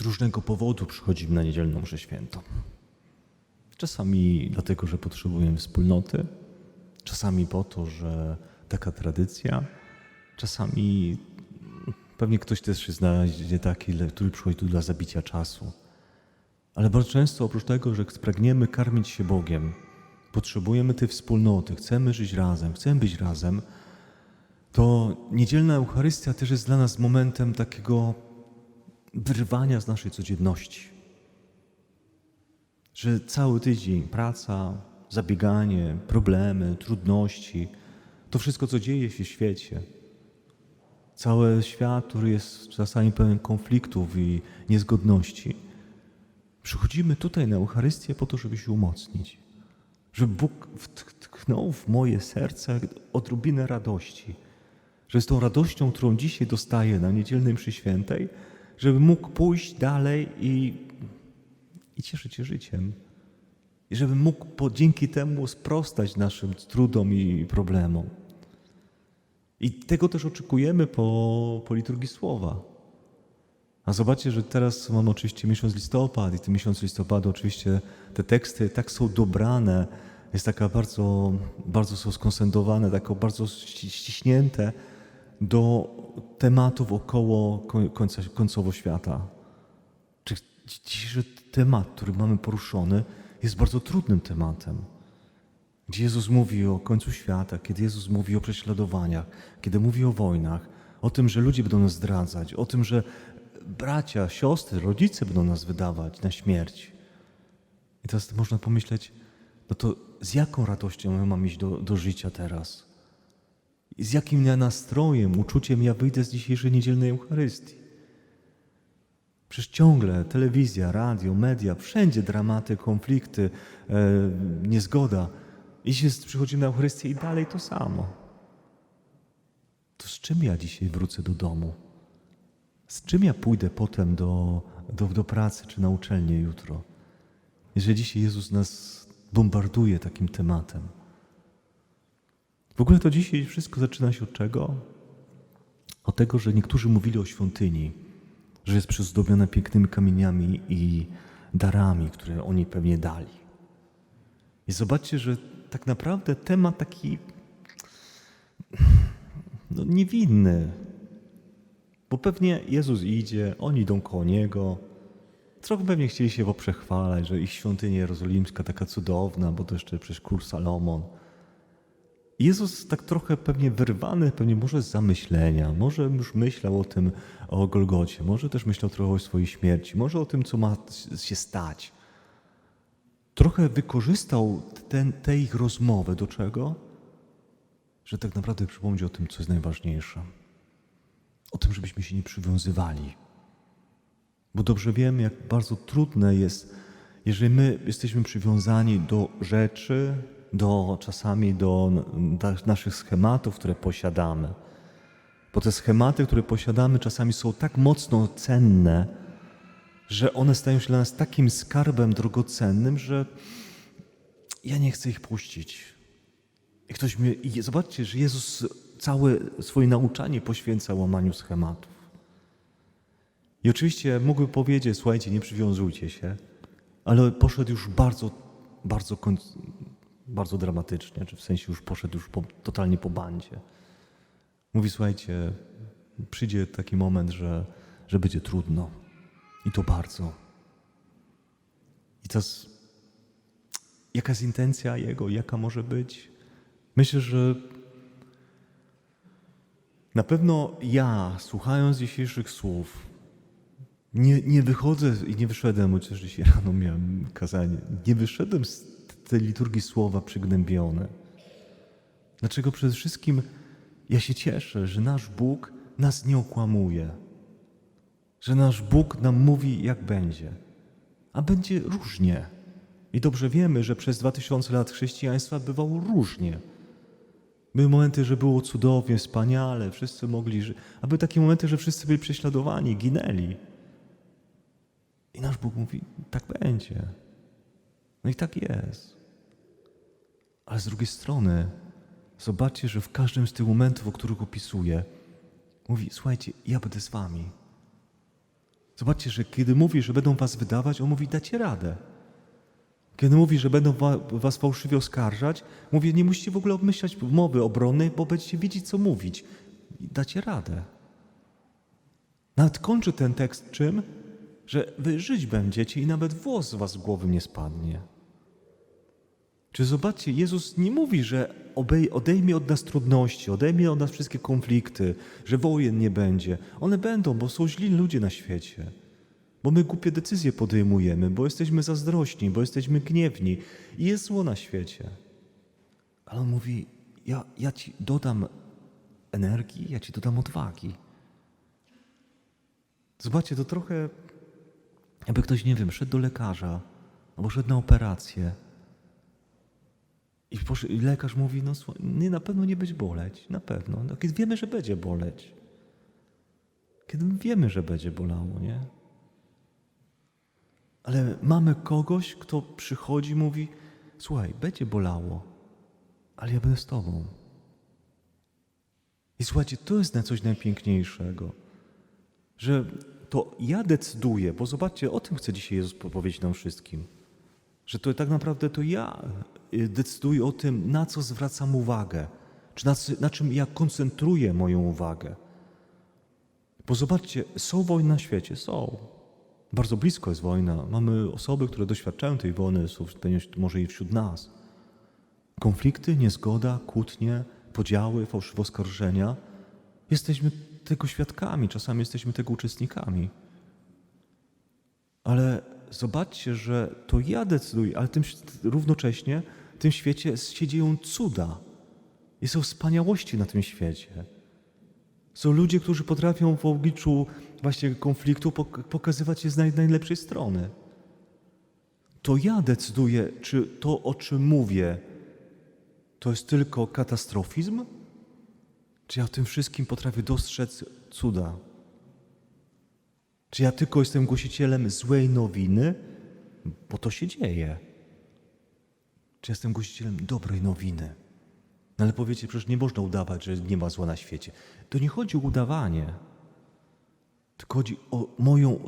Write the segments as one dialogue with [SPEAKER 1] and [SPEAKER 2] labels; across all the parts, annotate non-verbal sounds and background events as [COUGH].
[SPEAKER 1] Z różnego powodu przychodzimy na niedzielną mszę świętą. Czasami dlatego, że potrzebujemy wspólnoty, czasami po to, że taka tradycja, czasami pewnie ktoś też się znajdzie taki, który przychodzi tu dla zabicia czasu. Ale bardzo często oprócz tego, że pragniemy karmić się Bogiem, potrzebujemy tej wspólnoty, chcemy żyć razem, chcemy być razem, to niedzielna Eucharystia też jest dla nas momentem takiego wyrwania z naszej codzienności. Że cały tydzień praca, zabieganie, problemy, trudności, to wszystko, co dzieje się w świecie, cały świat, który jest czasami pełen konfliktów i niezgodności, przychodzimy tutaj na Eucharystię po to, żeby się umocnić. Żeby Bóg wtknął w moje serce odrobinę radości. Że z tą radością, którą dzisiaj dostaję na niedzielnej mszy świętej, żeby mógł pójść dalej i, i cieszyć się życiem. I żeby mógł po, dzięki temu sprostać naszym trudom i problemom. I tego też oczekujemy po, po liturgii słowa. A zobaczcie, że teraz mamy oczywiście miesiąc listopad i w tym miesiącu listopadu oczywiście te teksty tak są dobrane, jest taka bardzo, bardzo są skoncentrowane, tak bardzo ści- ściśnięte do tematów około koń- końca, końcowo świata. Czy dzisiejszy temat, który mamy poruszony, jest bardzo trudnym tematem. Gdzie Jezus mówi o końcu świata, kiedy Jezus mówi o prześladowaniach, kiedy mówi o wojnach, o tym, że ludzie będą nas zdradzać, o tym, że bracia, siostry, rodzice będą nas wydawać na śmierć. I teraz można pomyśleć, no to z jaką radością ja mam iść do, do życia teraz? I z jakim ja nastrojem, uczuciem ja wyjdę z dzisiejszej niedzielnej Eucharystii? Przecież ciągle telewizja, radio, media, wszędzie dramaty, konflikty, e, niezgoda. I się przychodzimy na Eucharystię i dalej to samo. To z czym ja dzisiaj wrócę do domu? Z czym ja pójdę potem do, do, do pracy czy na uczelnię jutro? Jeżeli dzisiaj Jezus nas bombarduje takim tematem. W ogóle to dzisiaj wszystko zaczyna się od czego? Od tego, że niektórzy mówili o świątyni, że jest przyzdobiona pięknymi kamieniami i darami, które oni pewnie dali. I zobaczcie, że tak naprawdę temat taki no, niewinny, bo pewnie Jezus idzie, oni idą koło Niego. Trochę pewnie chcieli się poprzechwalać, że ich świątynia jerozolimska taka cudowna, bo to jeszcze przecież król Salomon. Jezus tak trochę pewnie wyrwany, pewnie może z zamyślenia, może już myślał o tym, o Golgocie, może też myślał trochę o swojej śmierci, może o tym, co ma się stać. Trochę wykorzystał ten, tę ich rozmowę do czego? Że tak naprawdę przypomnieć o tym, co jest najważniejsze o tym, żebyśmy się nie przywiązywali. Bo dobrze wiemy, jak bardzo trudne jest, jeżeli my jesteśmy przywiązani do rzeczy, do czasami do na- naszych schematów, które posiadamy. Bo te schematy, które posiadamy, czasami są tak mocno cenne, że one stają się dla nas takim skarbem drogocennym, że ja nie chcę ich puścić. I ktoś mnie, i zobaczcie, że Jezus całe swoje nauczanie poświęca łamaniu schematów. I oczywiście mógłby powiedzieć, słuchajcie, nie przywiązujcie się, ale poszedł już bardzo, bardzo, bardzo dramatycznie, czy w sensie już poszedł już po, totalnie po bandzie. Mówi, słuchajcie, przyjdzie taki moment, że, że będzie trudno. I to bardzo. I teraz, jaka jest intencja Jego, jaka może być? Myślę, że na pewno ja, słuchając dzisiejszych słów, nie, nie wychodzę i nie wyszedłem, chociaż dzisiaj rano miałem kazanie, nie wyszedłem z tej liturgii słowa przygnębiony. Dlaczego? Przede wszystkim ja się cieszę, że nasz Bóg nas nie okłamuje, że nasz Bóg nam mówi, jak będzie, a będzie różnie. I dobrze wiemy, że przez dwa tysiące lat chrześcijaństwa bywało różnie. Były momenty, że było cudownie, wspaniale, wszyscy mogli żyć, a były takie momenty, że wszyscy byli prześladowani, ginęli. I nasz Bóg mówi, tak będzie. No i tak jest. Ale z drugiej strony, zobaczcie, że w każdym z tych momentów, o których opisuję, mówi, słuchajcie, ja będę z wami. Zobaczcie, że kiedy mówi, że będą was wydawać, on mówi, dacie radę. Kiedy mówi, że będą wa- was fałszywie oskarżać, mówi, nie musicie w ogóle obmyślać mowy obronnej, bo będziecie wiedzieć, co mówić. I dacie radę. Nawet kończy ten tekst czym? Że wy żyć będziecie i nawet włos z was z głowy nie spadnie. Czy zobaczcie, Jezus nie mówi, że odejmie od nas trudności, odejmie od nas wszystkie konflikty, że wojen nie będzie. One będą, bo są źli ludzie na świecie. Bo my głupie decyzje podejmujemy, bo jesteśmy zazdrośni, bo jesteśmy gniewni i jest zło na świecie. Ale on mówi: ja, ja ci dodam energii, ja ci dodam odwagi. Zobaczcie, to trochę jakby ktoś, nie wiem, szedł do lekarza albo szedł na operację. I, lekarz mówi, no nie, na pewno nie będzie boleć, na pewno. No, kiedy wiemy, że będzie boleć. Kiedy wiemy, że będzie bolało, nie? Ale mamy kogoś, kto przychodzi i mówi, słuchaj, będzie bolało, ale ja będę z tobą. I słuchajcie, to jest na coś najpiękniejszego, że to ja decyduję, bo zobaczcie, o tym chce dzisiaj Jezus powiedzieć nam wszystkim że to tak naprawdę to ja y, decyduję o tym, na co zwracam uwagę, czy na, na czym ja koncentruję moją uwagę. Bo zobaczcie, są wojny na świecie, są. Bardzo blisko jest wojna. Mamy osoby, które doświadczają tej wojny, są może i wśród nas. Konflikty, niezgoda, kłótnie, podziały, fałszywe oskarżenia. Jesteśmy tego świadkami, czasami jesteśmy tego uczestnikami. Ale zobaczcie, że to ja decyduję, ale tym, równocześnie tym świecie się dzieją cuda. I są wspaniałości na tym świecie. Są ludzie, którzy potrafią w obliczu właśnie konfliktu pok- pokazywać się z naj- najlepszej strony. To ja decyduję, czy to, o czym mówię, to jest tylko katastrofizm, czy ja w tym wszystkim potrafię dostrzec cuda. Czy ja tylko jestem głosicielem złej nowiny, bo to się dzieje? Czy jestem głosicielem dobrej nowiny? No ale powiecie, przecież nie można udawać, że nie ma zła na świecie. To nie chodzi o udawanie, tylko chodzi o moją,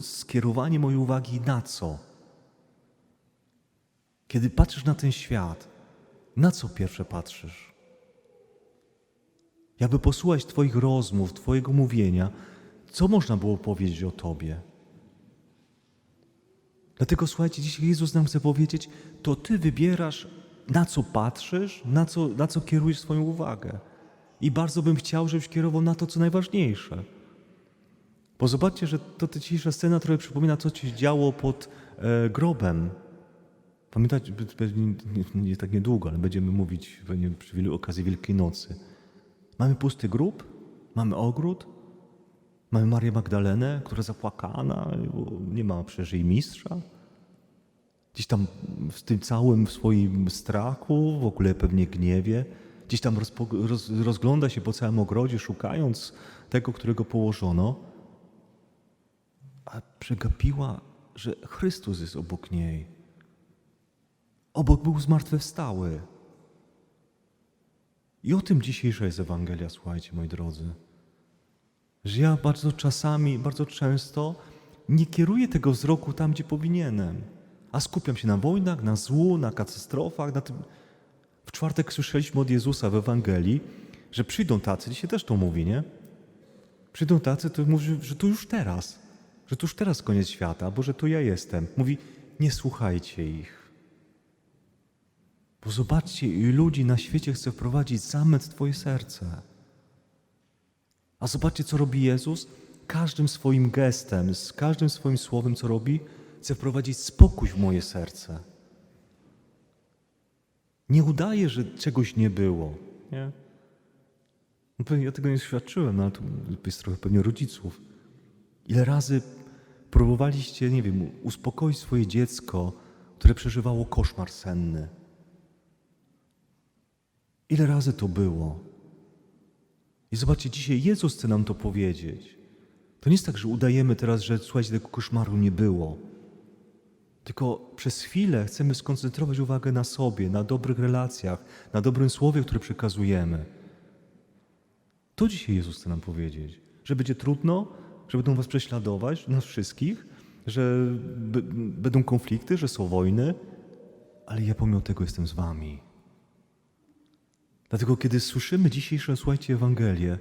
[SPEAKER 1] skierowanie mojej uwagi na co? Kiedy patrzysz na ten świat, na co pierwsze patrzysz? Jakby posłuchać Twoich rozmów, Twojego mówienia, co można było powiedzieć o Tobie? Dlatego słuchajcie, dzisiaj Jezus nam chce powiedzieć, to Ty wybierasz, na co patrzysz, na co, na co kierujesz swoją uwagę. I bardzo bym chciał, żebyś kierował na to, co najważniejsze. Bo zobaczcie, że to ta dzisiejsza scena trochę przypomina, co się działo pod e, grobem. Pamiętacie, pewnie nie, nie tak niedługo, ale będziemy mówić pewnie przy wielu okazji Wielkiej Nocy. Mamy pusty grób, mamy ogród, mamy Marię Magdalenę, która zapłakana, nie ma przecież jej mistrza. Gdzieś tam w tym całym swoim strachu, w ogóle pewnie gniewie, gdzieś tam roz, rozgląda się po całym ogrodzie, szukając tego, którego położono, a przegapiła, że Chrystus jest obok niej. Obok był zmartwychwstały. I o tym dzisiejsza jest Ewangelia, słuchajcie, moi drodzy. Że ja bardzo czasami, bardzo często nie kieruję tego wzroku tam, gdzie powinienem, a skupiam się na wojnach, na złu, na katastrofach, na tym. W czwartek słyszeliśmy od Jezusa w Ewangelii, że przyjdą tacy, dzisiaj też to mówi, nie? Przyjdą tacy, to mówi, że to już teraz, że to już teraz koniec świata, bo że tu ja jestem. Mówi, nie słuchajcie ich. Bo zobaczcie, ilu ludzi na świecie chce wprowadzić zamęt w Twoje serce. A zobaczcie, co robi Jezus. Każdym swoim gestem, z każdym swoim słowem, co robi, chce wprowadzić spokój w moje serce. Nie udaje, że czegoś nie było. Nie? No pewnie ja tego nie świadczyłem, no ale to jest trochę pewnie rodziców. Ile razy próbowaliście, nie wiem, uspokoić swoje dziecko, które przeżywało koszmar senny? Ile razy to było? I zobaczcie, dzisiaj Jezus chce nam to powiedzieć. To nie jest tak, że udajemy teraz, że słuchajcie, tego koszmaru nie było. Tylko przez chwilę chcemy skoncentrować uwagę na sobie, na dobrych relacjach, na dobrym słowie, które przekazujemy. To dzisiaj Jezus chce nam powiedzieć. Że będzie trudno, że będą was prześladować, nas wszystkich, że będą konflikty, że są wojny, ale ja pomimo tego jestem z wami. Dlatego, kiedy słyszymy dzisiejszą, słuchajcie, Ewangelię,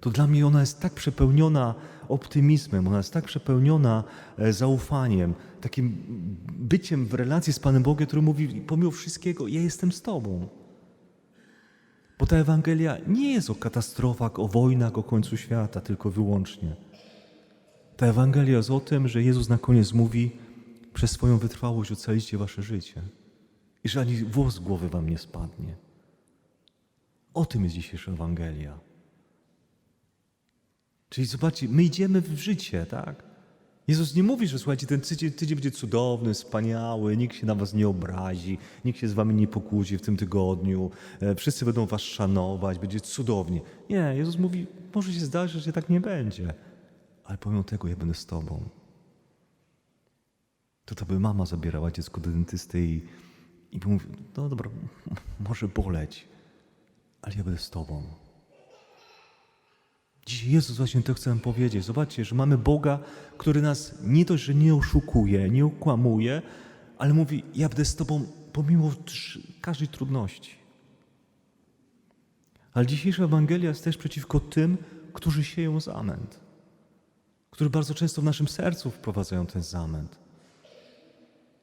[SPEAKER 1] to dla mnie ona jest tak przepełniona optymizmem, ona jest tak przepełniona e, zaufaniem, takim byciem w relacji z Panem Bogiem, który mówi, pomimo wszystkiego, ja jestem z Tobą. Bo ta Ewangelia nie jest o katastrofach, o wojnach, o końcu świata, tylko wyłącznie. Ta Ewangelia jest o tym, że Jezus na koniec mówi, przez swoją wytrwałość ocalicie wasze życie i że ani włos z głowy wam nie spadnie. O tym jest dzisiejsza Ewangelia. Czyli zobaczcie, my idziemy w życie, tak? Jezus nie mówi, że słuchajcie, ten tydzień, tydzień będzie cudowny, wspaniały, nikt się na was nie obrazi, nikt się z wami nie pokłóci w tym tygodniu, e, wszyscy będą was szanować, będzie cudownie. Nie, Jezus mówi, może się zdarzyć, że tak nie będzie, ale pomimo tego ja będę z tobą. To to by mama zabierała dziecko do dentysty i, i by mówił, no dobra, [LAUGHS] może boleć, ale ja będę z tobą. Dzisiaj Jezus właśnie to nam powiedzieć. Zobaczcie, że mamy Boga, który nas nie dość, że nie oszukuje, nie okłamuje, ale mówi, ja będę z Tobą pomimo każdej trudności. Ale dzisiejsza Ewangelia jest też przeciwko tym, którzy sieją zamęt, którzy bardzo często w naszym sercu wprowadzają ten zamęt.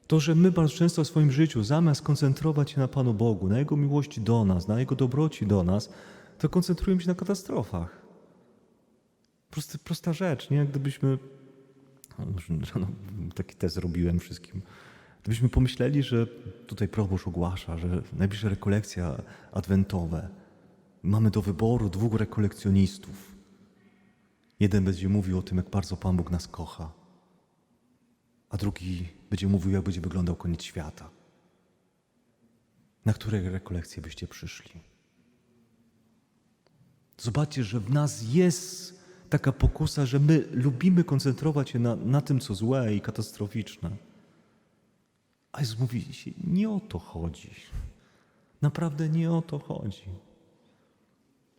[SPEAKER 1] To, że my bardzo często w swoim życiu, zamiast koncentrować się na Panu Bogu, na Jego miłości do nas, na Jego dobroci do nas, to koncentrujemy się na katastrofach. Prosty, prosta rzecz, nie? Gdybyśmy, no, taki test zrobiłem wszystkim, gdybyśmy pomyśleli, że tutaj proboszcz ogłasza, że najbliższa rekolekcja adwentowe, mamy do wyboru dwóch rekolekcjonistów. Jeden będzie mówił o tym, jak bardzo Pan Bóg nas kocha, a drugi będzie mówił, jak będzie wyglądał koniec świata. Na które rekolekcje byście przyszli? Zobaczcie, że w nas jest taka pokusa, że my lubimy koncentrować się na, na tym, co złe i katastroficzne. A Jezus mówi, się, nie o to chodzi. Naprawdę nie o to chodzi.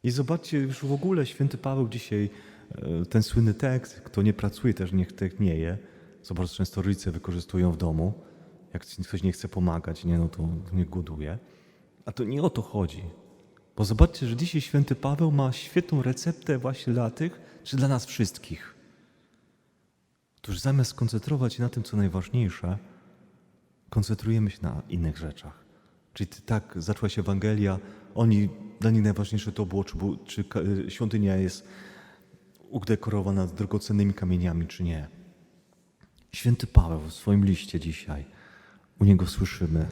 [SPEAKER 1] I zobaczcie, już w ogóle święty Paweł dzisiaj, e, ten słynny tekst, kto nie pracuje, też niech tak je. Zobacz, często rodzice wykorzystują w domu. Jak ktoś nie chce pomagać, nie, no to nie głoduje. A to nie o to chodzi. Bo zobaczcie, że dzisiaj święty Paweł ma świetną receptę właśnie dla tych, czy dla nas wszystkich. Którzy zamiast skoncentrować się na tym, co najważniejsze, koncentrujemy się na innych rzeczach. Czyli tak zaczęła się Ewangelia, oni, dla nich najważniejsze to było, czy, czy y, świątynia jest udekorowana drogocennymi kamieniami, czy nie. Święty Paweł w swoim liście dzisiaj, u niego słyszymy,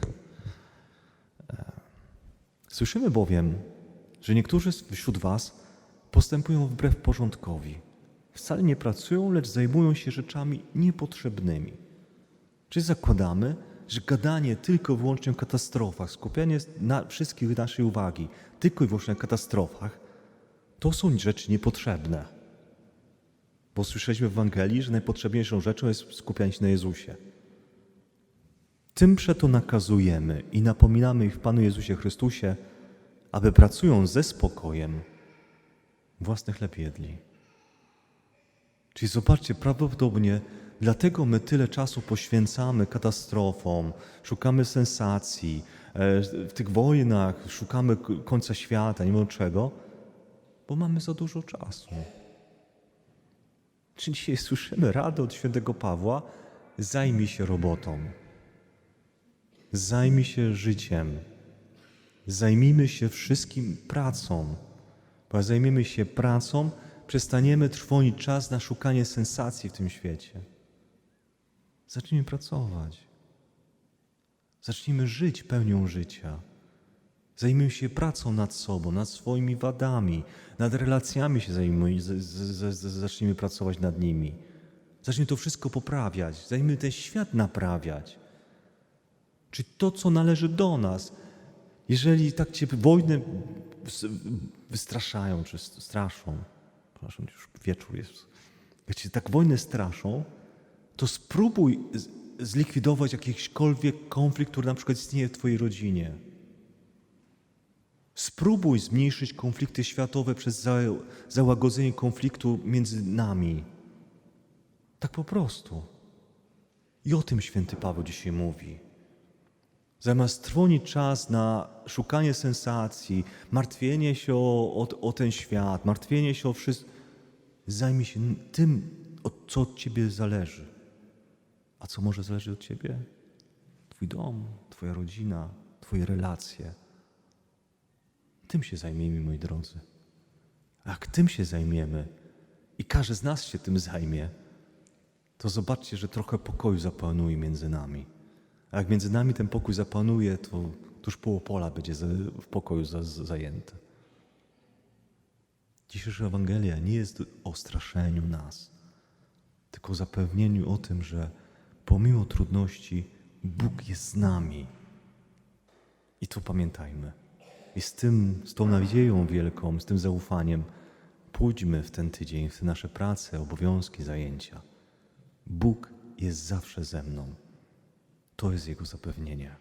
[SPEAKER 1] Słyszymy bowiem, że niektórzy wśród Was postępują wbrew porządkowi. Wcale nie pracują, lecz zajmują się rzeczami niepotrzebnymi. Czy zakładamy, że gadanie tylko i wyłącznie o katastrofach, skupianie na wszystkich naszej uwagi tylko i wyłącznie na katastrofach, to są rzeczy niepotrzebne. Bo słyszeliśmy w Ewangelii, że najpotrzebniejszą rzeczą jest skupianie się na Jezusie. Tym przeto nakazujemy i napominamy ich w Panu Jezusie Chrystusie, aby pracując ze spokojem, własny chleb jedli. Czyli zobaczcie, prawdopodobnie dlatego my tyle czasu poświęcamy katastrofom, szukamy sensacji, e, w tych wojnach szukamy końca świata, nie wiem czego, bo mamy za dużo czasu. Czy dzisiaj słyszymy radę od świętego Pawła, zajmij się robotą. Zajmij się życiem. Zajmijmy się wszystkim pracą. Bo zajmiemy się pracą, przestaniemy trwonić czas na szukanie sensacji w tym świecie. Zacznijmy pracować. Zacznijmy żyć pełnią życia. Zajmijmy się pracą nad sobą, nad swoimi wadami, nad relacjami się zajmujmy, z, z, z, zacznijmy pracować nad nimi. Zacznijmy to wszystko poprawiać, zacznijmy ten świat naprawiać. Czy to, co należy do nas, jeżeli tak cię wojny wys- wystraszają, czy straszą, przepraszam, już wieczór jest, jak cię tak wojny straszą, to spróbuj zlikwidować jakikolwiek konflikt, który na przykład istnieje w twojej rodzinie. Spróbuj zmniejszyć konflikty światowe przez za- załagodzenie konfliktu między nami. Tak po prostu. I o tym święty Paweł dzisiaj mówi. Zamiast trwonić czas na szukanie sensacji, martwienie się o, o, o ten świat, martwienie się o wszystko, zajmij się tym, co od ciebie zależy. A co może zależy od ciebie? Twój dom, twoja rodzina, twoje relacje. Tym się zajmijmy, moi drodzy. Jak tym się zajmiemy i każdy z nas się tym zajmie, to zobaczcie, że trochę pokoju zapanuje między nami. A jak między nami ten pokój zapanuje, to, już połowa pola będzie w pokoju za, za- zajęte. Dzisiejsza Ewangelia nie jest o straszeniu nas, tylko o zapewnieniu o tym, że pomimo trudności Bóg jest z nami. I to pamiętajmy. I z tym, z tą nadzieją wielką, z tym zaufaniem pójdźmy w ten tydzień, w te nasze prace, obowiązki, zajęcia. Bóg jest zawsze ze mną. To jest Jego zapewnienie.